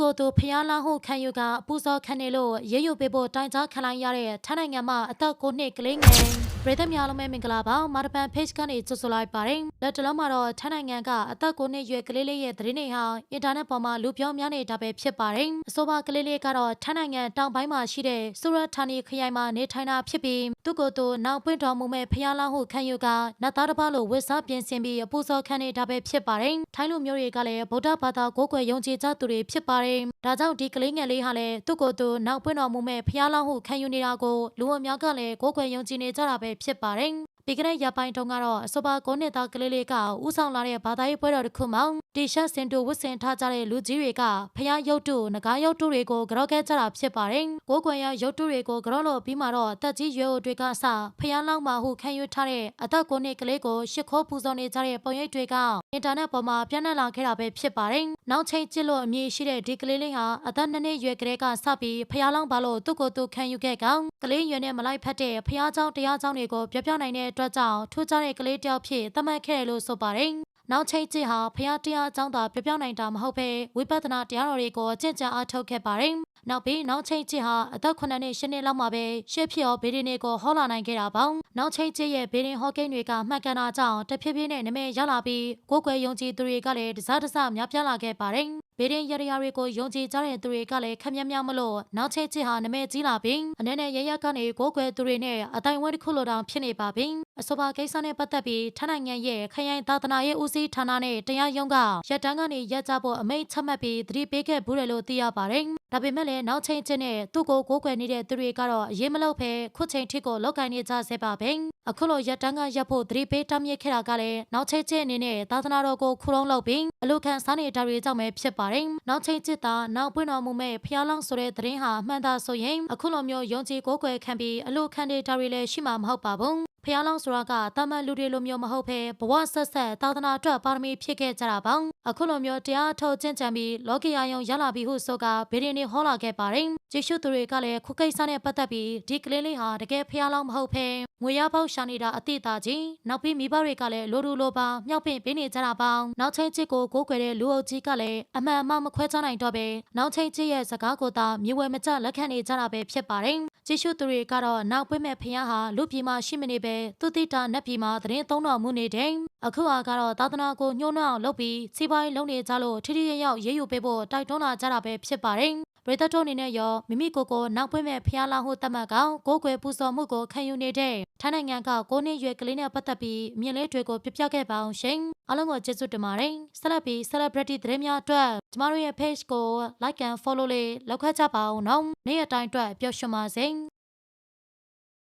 ကိုယ်သူဖျားလောင်းဟုခံယူကအပူဇော်ခံနေလို့ရေယူပေးဖို့တိုင်ကြားခံလိုက်ရတဲ့ထိုင်းနိုင်ငံမှာအသက်9နှစ်ကလေးငယ် ပြည်သက်များလုံးပဲမင်္ဂလာပါမာတပန် page ကနေကြိုဆိုလိုက်ပါတယ်လက်တလုံးမှာတော့ထိုင်းနိုင်ငံကအသက်9နှစ်ရွယ်ကလေးလေးရဲ့သတင်းတွေဟာအင်တာနက်ပေါ်မှာလူပြောများနေတာပဲဖြစ်ပါတယ်အဆိုပါကလေးလေးကတော့ထိုင်းနိုင်ငံတောင်ပိုင်းမှာရှိတဲ့ဆူရတ်ဌာနီခရိုင်မှာနေထိုင်တာဖြစ်ပြီးသူ့ကိုယ်သူနောက်ပွင့်တော်မူမဲ့ဖျားလောင်းဟုခံယူကနတ်သားတစ်ပါးလိုဝတ်စားပြင်ဆင်ပြီးအပူဇော်ခံနေတာပဲဖြစ်ပါတယ်ထိုင်းလူမျိုးတွေကလည်းဗုဒ္ဓဘာသာကိုးကွယ်ယုံကြည်ကြသူတွေဖြစ်ပါတယ်ဒါကြောင့်ဒီကလေးငယ်လေးဟာလည်းသူ့ကိုယ်သူနောက်ပွင့်တော်မူမဲ့ဖျားလောင်းဟုခံယူနေတာကိုလူအများကလည်းကိုးကွယ်ယုံကြည်နေကြတာပဲဖြစ်ပါတယ်ပြီးခဲ့တဲ့ရက်ပိုင်းတုန်းကတော့အဆိုပါကုန်းနှစ်သားကလေးလေးကဥဆောင်လာတဲ့ဘာသာရေးပွဲတော်တစ်ခုမှာ တီရှပ်စင်တူဝတ်ဆင်ထားကြတဲ့လူကြီးတွေကဖျားရုပ်တုငကားရုပ်တုတွေကိုကြော့ခဲ့ကြတာဖြစ်ပါတယ်။ကိုးကွယ်ရရုပ်တုတွေကိုကြော့လို့ပြီးမှတော့တက်ကြီးရွယ်အိုတွေကစဖျားလောင်းမှဟုခံယူထားတဲ့အသက်ကိုနှစ်ကလေးကိုရှ िख ိုးပူဇော်နေကြတဲ့ပုံရိပ်တွေကအင်တာနက်ပေါ်မှာပြန့်နှံ့လာခဲ့တာပဲဖြစ်ပါတယ်။နောက်ချိန်ကျစ်လို့အမည်ရှိတဲ့ဒီကလေးလေးဟာအသက်နှစ်နှစ်ရွယ်ကလေးကစပြီးဖျားလောင်းပါလို့သူ့ကိုယ်သူခံယူခဲ့ကောင်ကလေးရွယ်နဲ့မလိုက်ဖက်တဲ့ဖျားเจ้าတရားเจ้าတွေကိုပြောပြနိုင်တဲ့အတွက်ကြောင့်ထူးခြားတဲ့ကလေးတစ်ယောက်ဖြစ်သတ်မှတ်ခဲ့တယ်လို့ဆိုပါတယ်။ နောက်ချိန်ကျစ်ဟာဖျားတရားအကြောင်းသာပြောပြနိုင်တာမဟုတ်ဘဲဝိပဿနာတရားတော်တွေကိုအကျင့်ကြံအားထုတ်ခဲ့ပါတယ်။နောက်ပြီးနောက်ချိန်ကျစ်ဟာအသက်9နှစ်10နှစ်လောက်မှာပဲရှစ်ဖြစ်ရောဘေးဒင်းတွေကိုဟောလာနိုင်ခဲ့တာပေါ့။နောက်ချိန်ကျစ်ရဲ့ဘေးဒင်းဟောကိန်းတွေကမှတ်ကန်တာကြောင့်တဖြည်းဖြည်းနဲ့နမဲရောက်လာပြီးကိုယ်ကွယ်ယုံကြည်သူတွေကလည်းတစားတစားများပြားလာခဲ့ပါတယ်။ဘေးရင်ရရယာတွေကိုယုံကြည်ကြတဲ့သူတွေကလည်းခက်မြမြမလို့နောက်ချက်ချစ်ဟာနမဲကြီးလာပြီးအနေနဲ့ရရကနေကိုးကွယ်သူတွေနဲ့အတိုင်းဝဲတစ်ခုလိုတောင်ဖြစ်နေပါပြီ အဆိုပါကိစ္စနဲ့ပတ်သက်ပြီးထိုင်းနိုင်ငံရဲ့ခရိုင်သာသနာရေးဦးစီးဌာနနဲ့တရားရုံးကရက်တန်းကနေရက်ကြဖို့အမိန့်ချမှတ်ပြီးသတိပေးခဲ့ဘူးတယ်လို့သိရပါတယ်ဒါပေမဲ့လည်းနောက်ချိန်ချင်းနဲ့သူ့ကိုကိုးကွယ်နေတဲ့သူတွေကတော့အရေးမလို့ဖဲခုချိန်ထိကိုလောက်ကိုင်းနေကြဆဲပါပဲအခုလိုရက်တန်းကရက်ဖို့သတိပေးတမ်းမြစ်ခဲ့တာကလည်းနောက်ချိန်ချင်းအနေနဲ့သာသနာတော်ကိုခူလုံးလုပ်ပြီးအလုခံစားနေတာတွေကြောင့်ပဲဖြစ်ပါတယ်နောက်ချိန်ချစ်တာနောက်ပွင့်တော်မူမဲ့ဖျားလောင်းဆိုတဲ့သတင်းဟာမှန်တာဆိုရင်အခုလိုမျိုးယုံကြည်ကိုးကွယ်ခံပြီးအလုခံနေတာတွေလည်းရှိမှာမဟုတ်ပါဘူး ဖျားလောင်းဆိုတာကတာမန်လူတွေလိုမျိုးမဟုတ်ဘဲဘဝဆက်ဆက်သာသနာအတွက်ပါရမီဖြစ်ခဲ့ကြတာပေါ့အခုလိုမျိုးတရားထုတ်ကျင့်ကြံပြီးလောကီယာယုံရလာပြီးဟုဆိုကဗီဒီယိုဟောလာခဲ့ပါတယ်ကျေးဇူးသူတွေကလည်းခုကိစ္စနဲ့ပတ်သက်ပြီးဒီကလေးလေးဟာတကယ်ဖျားလောင်းမဟုတ်ဘဲငွေရပေါက်ရှာနေတာအတိအသာကြီးနောက်ပြီးမိဘတွေကလည်းလိုတူလိုပါမြောက်ပင်ပေးနေကြတာပေါ့နောက်ချင်းချစ်ကိုကိုးကွယ်တဲ့လူအုပ်ကြီးကလည်းအမှန်အမှမခွဲခြားနိုင်တော့ပဲနောက်ချင်းချစ်ရဲ့စကားကိုသာမြေဝဲမကျလက်ခံနေကြတာပဲဖြစ်ပါတယ်ကျေးဇူးသူတွေကတော့နောက်ပွင့်မဲ့ဖျားဟာလူပြည်မှာရှိမနေပဲသူတိတာနတ်ပြည်မှာသတင်းသုံးတော်မူနေတဲ့အခုဟာကတော့သာသနာကိုညှိုးနှောင်းလုပ်ပြီးစီးပွားရေးလုပ်နေကြလို့ထိထိရရောက်ရေးယူပေးဖို့တိုက်တွန်းလာကြတာပဲဖြစ်ပါတယ်ပရိသတ်တို့အနေနဲ့ရောမိမိကိုယ်ကိုနောက်ပွင့်မဲ့ဖျားလာဟုတတ်မှတ်ကောင်ကိုယ်ွယ်ပူဇော်မှုကိုခံယူနေတဲ့ထိုင်းနိုင်ငံကကိုနှစ်ရွယ်ကလေးနဲ့ပတ်သက်ပြီးမြင်လေးတွေကိုပြပြခဲ့ပါအောင်ရှင်အားလုံးကိုကျေးဇူးတင်ပါတယ်ဆက်လက်ပြီး celebrity သတင်းများအတွက်ကျမတို့ရဲ့ page ကို like and follow လေးလုပ်ခတ်ကြပါအောင်နော်နေ့ရက်တိုင်းအတွက်ပျော်ရွှင်ပါစေ